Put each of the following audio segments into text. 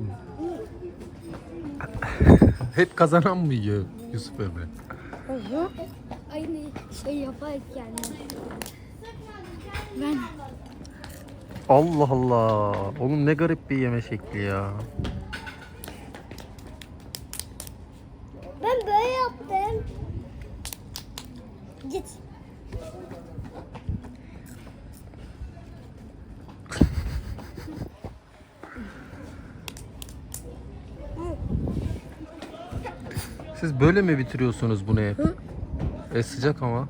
Hep kazanan mı yiyor Yusuf Emre? Aynı şey yaparken. Ben Allah Allah. Oğlum ne garip bir yeme şekli ya. ben böyle yaptım. Git. Siz böyle mi bitiriyorsunuz bunu hep? E sıcak ama.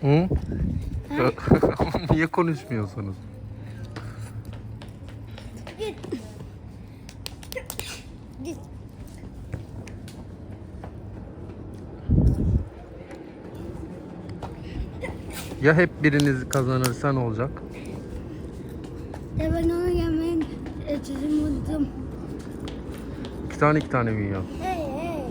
Hı? Niye konuşmuyorsunuz? Ya hep biriniz kazanırsa ne olacak? Ya ben onu yemeğin etini unuttum. Tane iki tane mi yiyor? Hey hey.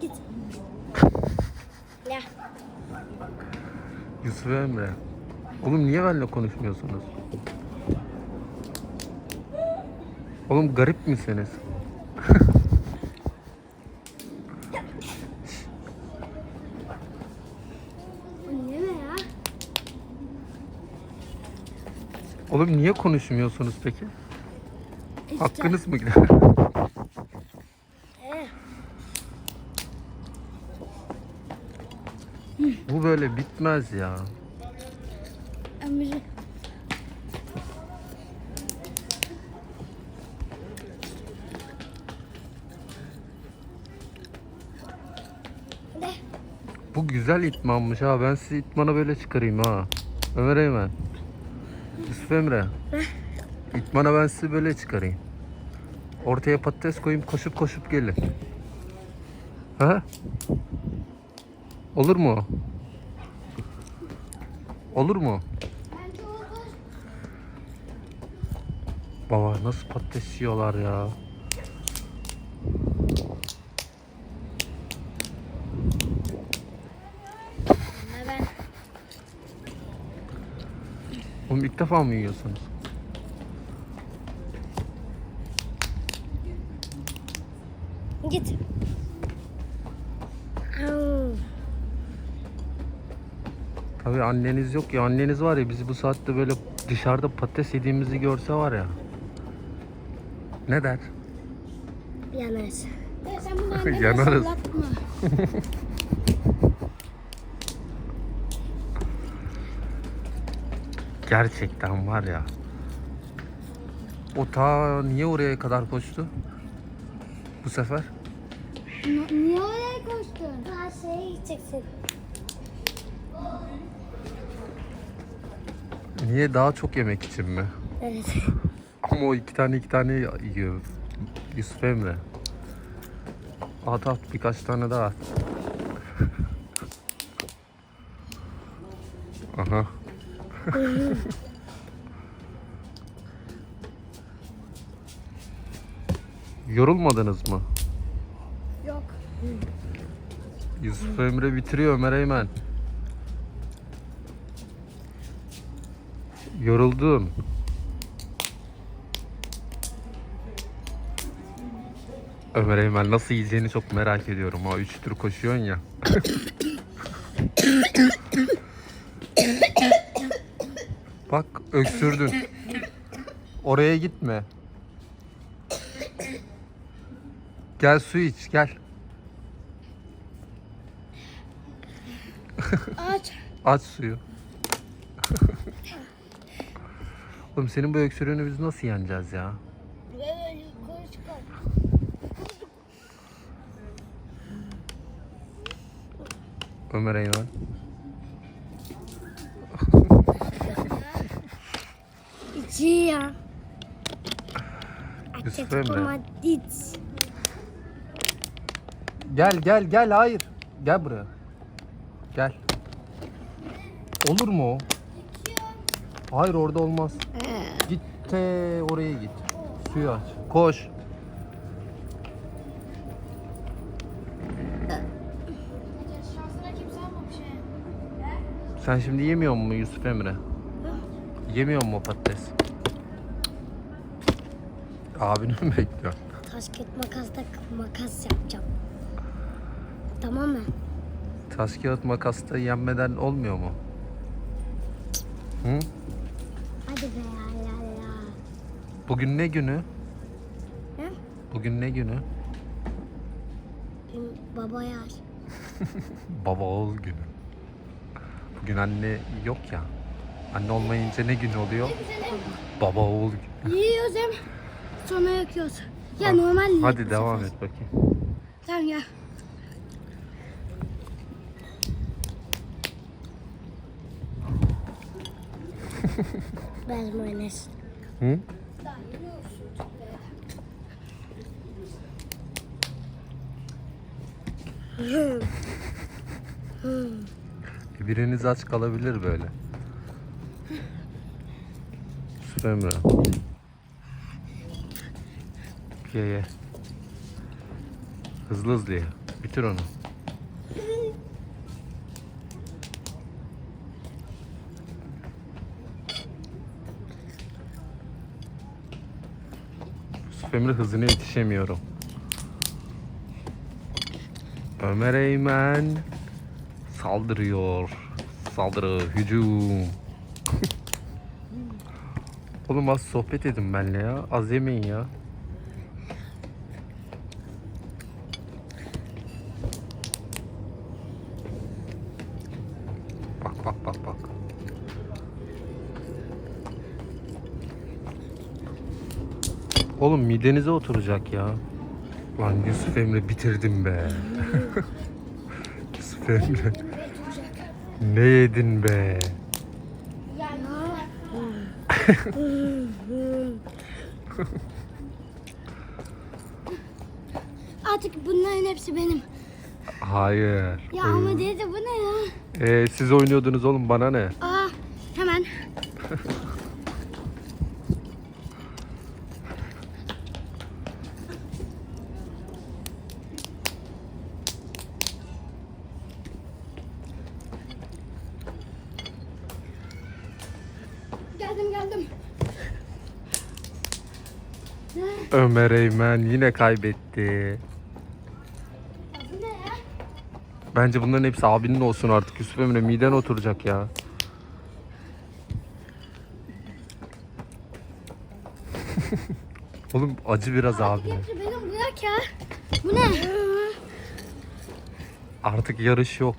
Git. Ya. Yusuf Emre. Oğlum niye benimle konuşmuyorsunuz? Oğlum garip misiniz? O ne be ya? Oğlum niye konuşmuyorsunuz peki? İşte. Hakkınız mı gider? Ee, Bu böyle bitmez ya. Emre. Bu güzel itmanmış ha. Ben sizi itmana böyle çıkarayım ha. Ömer Eymen. Yusuf Emre. İtmana ben sizi böyle çıkarayım. Ortaya patates koyayım koşup koşup gelin. Ha? Olur mu? Olur mu? Baba nasıl patates yiyorlar ya. Ama ben Oğlum ilk defa mı yiyorsunuz? Git. Tabii anneniz yok ya. Anneniz var ya bizi bu saatte böyle dışarıda patates yediğimizi görse var ya. Ne der? Yanarız. Ya sen bunu annene Yanarız. Gerçekten var ya. O ta niye oraya kadar koştu? Bu sefer? Niye oraya koştun? Ha şeye gideceksin. Niye daha çok yemek için mi? Evet. Ama o iki tane iki tane yiyor. Yusuf Emre. At at birkaç tane daha at. Aha. Yorulmadınız mı? Yok. Yusuf Emre bitiriyor Ömer Eymen. Yoruldun. Ömer Eymen nasıl yiyeceğini çok merak ediyorum. Ha üç tur koşuyorsun ya. Bak öksürdün. Oraya gitme. Gel su iç gel. Aç. Aç suyu. Oğlum senin bu öksürüğünü biz nasıl yeneceğiz ya? Ömer Eymen. Tia. Yusuf Emre. Gel gel gel hayır. Gel buraya. Gel. Olur mu o? Hayır orada olmaz. Git te oraya git. Suyu aç. Koş. Sen şimdi yemiyor mu Yusuf Emre? Yemiyor mu patates? Abini mi bekliyor? Taş kağıt makasla makas yapacağım. Tamam mı? Taş kağıt makasta yenmeden olmuyor mu? Hı? Hadi be ya ya ya. Bugün ne günü? Ne? Bugün ne günü? Dün baba yar. Baba oğul günü. Bugün anne yok ya. Anne olmayınca ne günü oluyor? Baba oğul günü. Yiyoruz hem sonra yakıyoruz. Ya normal yiyek Hadi devam sefer. et bakayım. Tamam ya. Biraz mayonez. Hı? Biriniz aç kalabilir böyle. Yusuf Emre. Ye ye. Hızlı hızlı ye. Bitir onu. Yusuf Emre hızına yetişemiyorum. Ömer Eymen saldırıyor. Saldırı, hücum. Oğlum az sohbet edin benimle ya. Az yemeyin ya. Bak bak bak bak. Oğlum midenize oturacak ya. Lan Yusuf Emre bitirdim be. Yusuf Emre. Ne yedin be? Artık bunların hepsi benim. Hayır. Ya ama dede bu ne ya? Ee, siz oynuyordunuz oğlum bana ne? Aa hemen. Geldim geldim. Ömer Eymen yine kaybetti. Bu ne ya? Bence bunların hepsi abinin olsun artık. Yusuf Emre miden oturacak ya. Oğlum acı biraz abi. Hepsi benim bırak ya. Bu ne? Artık yarış yok.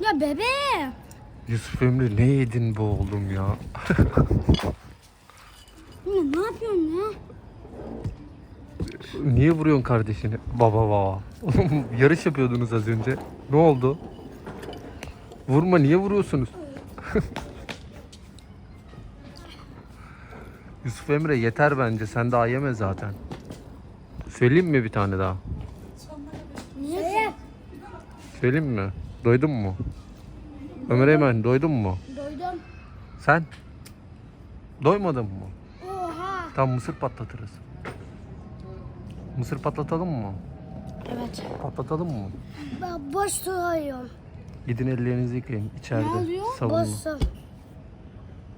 Ya bebeğim. Yusuf Emre ne yedin bu oğlum ya? Ne yapıyorsun ya? Niye vuruyorsun kardeşini? Baba baba. Yarış yapıyordunuz az önce. Ne oldu? Vurma niye vuruyorsunuz? Yusuf Emre yeter bence. Sen daha yeme zaten. Söyleyeyim mi bir tane daha? Niye? Söyleyeyim mi? Doydun mu? Ömer Eymen doydun mu? Doydum. Sen? Doymadın mı? Oha. Tam mısır patlatırız. Mısır patlatalım mı? Evet. Patlatalım mı? Ben boş duruyorum. Gidin ellerinizi yıkayın içeride. Ne oluyor? Sabunla. Boşum.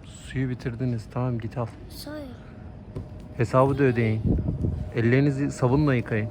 Suyu bitirdiniz. Tamam git al. Sayın. Hesabı da ödeyin. Ellerinizi sabunla yıkayın.